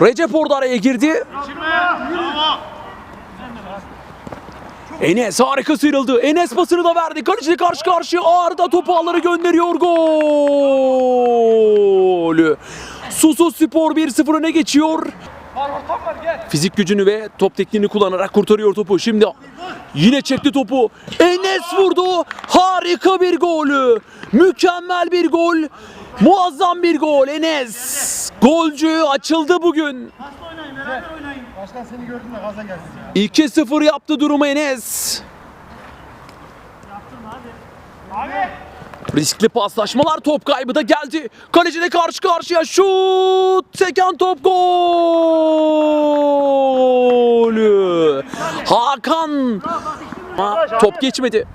Recep orada araya girdi. Enes harika sıyrıldı. Enes pasını da verdi. Kaleci karşı karşıya Arda topu ağları gönderiyor. Gol. Susuz Spor 1-0 öne geçiyor. Fizik gücünü ve top tekniğini kullanarak kurtarıyor topu. Şimdi yine çekti topu. Enes vurdu. Harika bir gol. Mükemmel bir gol. Muazzam bir gol. Enes. Golcü açıldı bugün. Başkan seni gördüm de gaza gelsin ya. 2-0 yaptı durumu Enes. Riskli paslaşmalar top kaybı da geldi. Kaleciyle karşı karşıya şut. Seken top gol. Hakan. Ama top geçmedi.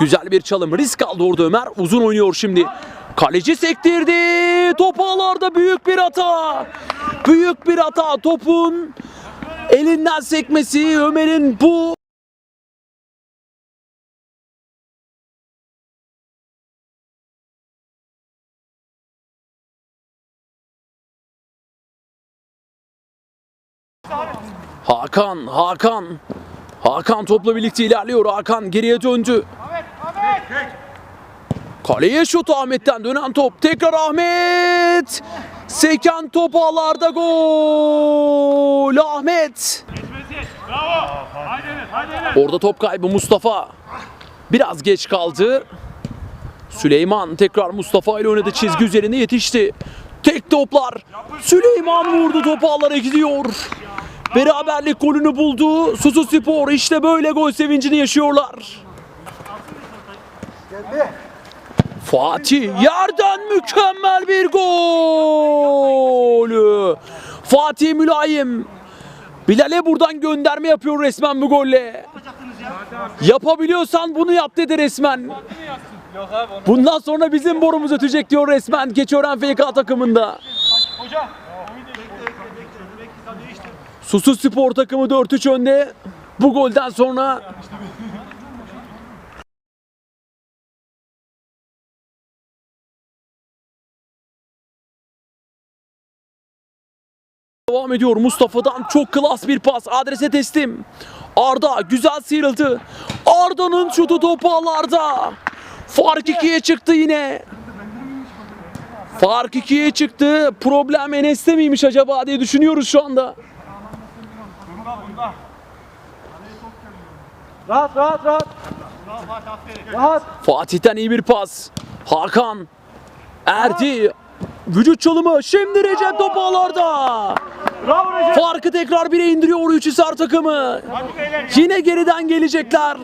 Güzel bir çalım. Risk aldı orada Ömer. Uzun oynuyor şimdi. Kaleci sektirdi. Top ağlarda büyük bir hata. Büyük bir hata. Topun elinden sekmesi Ömer'in bu Hakan, Hakan. Hakan topla birlikte ilerliyor. Hakan geriye döndü. Kaleye şut Ahmet'ten dönen top. Tekrar Ahmet. Seken top ağlarda gol. Ahmet. Orada top kaybı Mustafa. Biraz geç kaldı. Süleyman tekrar Mustafa ile oynadı. Çizgi üzerinde yetişti. Tek toplar. Süleyman vurdu top ağlara gidiyor. Beraberlik golünü buldu. Susu Spor işte böyle gol sevincini yaşıyorlar. Fatih yerden mükemmel bir gol. Fatih Mülayim. Bilal'e buradan gönderme yapıyor resmen bu golle. Yapabiliyorsan bunu yap dedi resmen. Bundan sonra bizim borumuz ötecek diyor resmen Keçiören FK takımında. Susuz Spor takımı 4-3 önde. Bu golden sonra devam ediyor. Mustafa'dan çok klas bir pas. Adrese teslim. Arda güzel sıyrıldı. Arda'nın şutu topu ağlarda. Fark ikiye çıktı yine. Fark ikiye çıktı. Problem Enes'te miymiş acaba diye düşünüyoruz şu anda. Rahat rahat rahat. Rahat. Fatih'ten iyi bir pas. Hakan. Erdi. Vücut çalımı. Şimdi Recep top ağlarda. Bravo Recep. Farkı tekrar bire indiriyor Üçhisar takımı. Yine geriden gelecekler.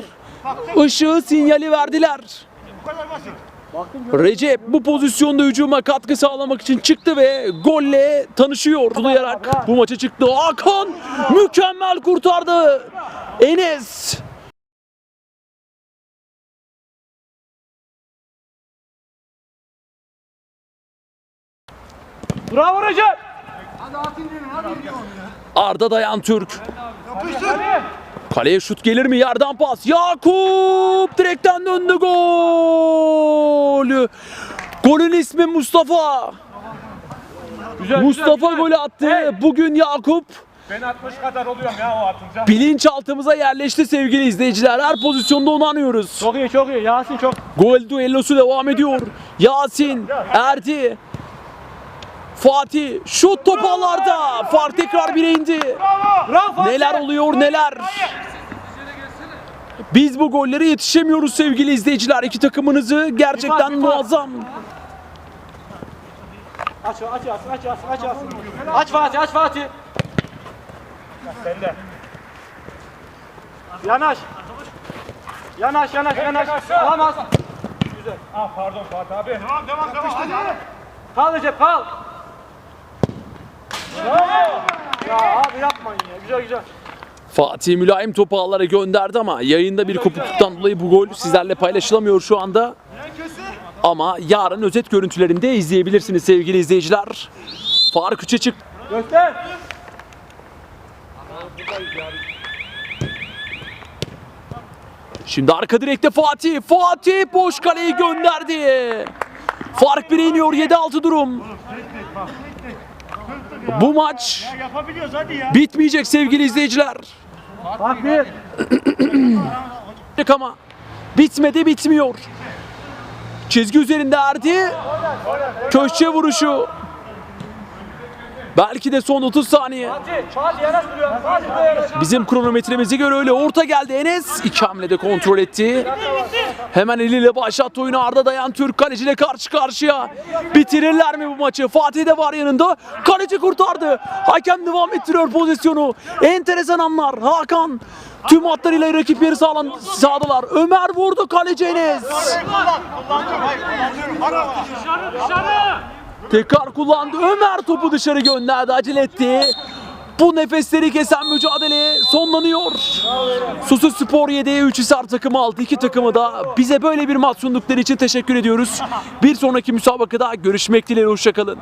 Işığı sinyali verdiler. Recep bu pozisyonda hücuma katkı sağlamak için çıktı ve golle tanışıyor. Tulayarak bu maça çıktı. Hakan mükemmel kurtardı. Enes Bravo Recep. Arda Dayan Türk. Kaleye şut gelir mi? Yerden pas. Yakup direkten döndü gol. Golün ismi Mustafa. Güzel, Mustafa golü attı. Bugün Yakup Ben 60 kadar oluyorum ya o atınca. bilinçaltımıza yerleşti sevgili izleyiciler. Her pozisyonda onu anıyoruz. Çok iyi çok iyi. Yasin çok. Gol düellosu devam ediyor. Yasin, Erdi, Fatih, şut topağlarda. Fark tekrar bire indi. Neler oluyor neler. Biz bu gollere yetişemiyoruz sevgili izleyiciler. İki takımınızı gerçekten muazzam. Aç aç aç aç aç aç aç. Aç Fatih aç Fatih. Sende. Yanaş. Yanaş yanaş yanaş. Alamaz. Güzel. Ah pardon Fatih abi. Devam devam devam. Hadi. Kal Recep kal. Bravo. Ya abi yapmayın ya. Güzel güzel. Fatih mülayim topu ağlara gönderdi ama yayında bir kopukluktan dolayı bu gol sizlerle paylaşılamıyor şu anda. Ama yarın özet görüntülerinde izleyebilirsiniz sevgili izleyiciler. Fark 3'e çıktı. Göster. Şimdi arka direkte Fatih. Fatih boş kaleyi gönderdi. Fark 1'e iniyor 7-6 durum. Bu maç bitmeyecek sevgili izleyiciler. Bak bir. ama bitmedi bitmiyor. Çizgi üzerinde Erdi. Köşe vuruşu. Belki de son 30 saniye. Bizim kronometremize göre öyle. Orta geldi Enes. İki hamlede kontrol etti. Hemen eliyle başlattı oyunu. Arda Dayan Türk kaleciyle karşı karşıya. Bitirirler mi bu maçı? Fatih de var yanında. Kaleci kurtardı. Hakem devam ettiriyor pozisyonu. Enteresan anlar. Hakan tüm hatlarıyla rakip yeri sağlan sağdılar. Ömer vurdu kaleci Enes. Tekrar kullandı. Ömer topu dışarı gönderdi. Acele etti. Bu nefesleri kesen mücadele sonlanıyor. Susu Spor 7'ye 3 Hisar takımı aldı. İki takımı da bize böyle bir maç sundukları için teşekkür ediyoruz. Bir sonraki müsabakada görüşmek dileğiyle. Hoşçakalın.